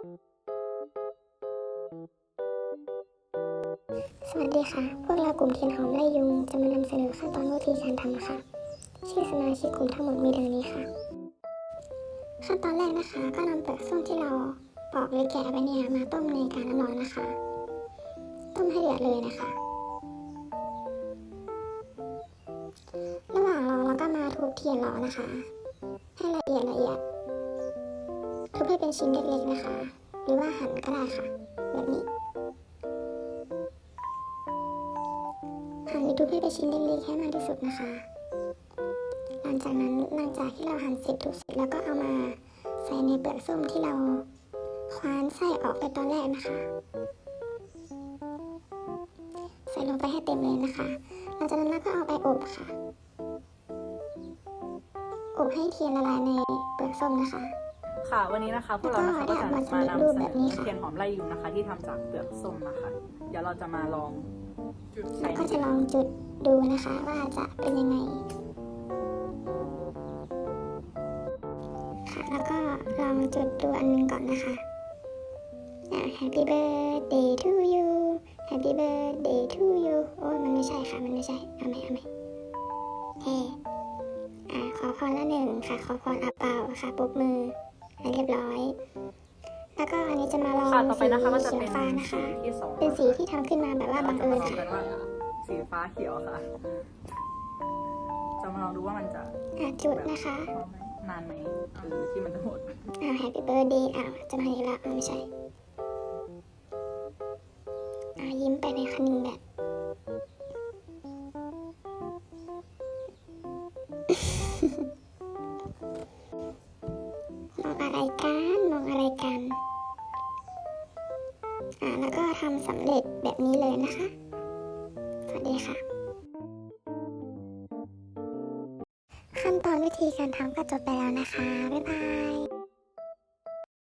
สวัสดีค่ะ พวกเรากลุ่มเทียนหอมไล่ยุง จะมานำเสนอขั้นตอนวิธีการทำค่ะชื่อสมาชิกกลุ่มทั้งหมดมีดังนี้ค่ะ ขั้นตอนแรกนะคะ ก็นำเปลือกส้มที่เราปอกหรือแกะไปเนี่ยมาต้มในการน้ำร้อนนะคะ ต้มให้เดือดเลยนะคะ ระหว่างรอเราก็มาทุบเทียนรอนะคะ ให้ละเอียดละเอียด ทุบให้เป็นชิ้นเล็กๆนะคะ หรือว่าหั่นก็ได้ค่ะ แบบนี้ หั่นหรือทุบให้เป็นชิ้นเล็กๆให้มากที่สุดนะคะ หลังจากนั้นหลังจากที่เราหั่นเสร็จทุกเสร็จแล้วก็เอามาใส่ในเปลือกส้มที่เราคว้านไส้ออกไปตอนแรกนะคะ ใส่ลงไปให้เต็มเลยนะคะ หลังจากนั้นเราก็เอาไปอบค่ะ อบให้เทียนละลายในเปลือกส้มนะคะ ค่ะวันนี้นะคะพวกเรานะคะแล้ก็วก็จะได้มาทำมาสำเร็จนำรูปเสแบนบนี้อค่ะเทียนหอมไล่ยุงนะคะ ที่ทำจากเปลือกส้มนะคะ เดี๋ยวเราจะมาลองจุดใช้แล้วก็จะลองจุดดูนะคะว่าจะเป็นยังไงค่ะแล้วก็ลองจุดดูอันหนึงก่อนนะคะอ่า Happy birthday to you Happy birthday to you โอ้ยมันไม่ใช่ค่ะมันไม่ใช่เอาใหม่เอาใหม่เฮ้อ่าขอพรละหนึ่งค่ะขอพรอับเปล่าค่ะปรบมือให้ เรียบร้อย แล้วก็อันนี้จะมาลองค่ะต่อไปสีนะคะก็จะเขียเป็วนฟ้านะคะ สีที่สองเป็นสีที่ทำขึ้นมาแบบว่าบังเอิญเราจะค่ะมาลองกันว่าสีฟ้าเขียวค่ะ จะมาลองดูว่ามันจะอะจุดนะคะพอไหมนานไหมหรือที่มันจะหมดอ้าว Happy Birthday อ้าวจะมาอีกแล้วอ้าวไม่ใช่อ้าวยิ้มไปในคันหนึ่งแบบ กันมองอะไรกันอ่าแล้วก็ทำสำเร็จแบบนี้เลยนะคะสวัสดีค่ะ ขั้นตอนวิธีการทำก็จบไปแล้วนะคะ บ๊ายบาย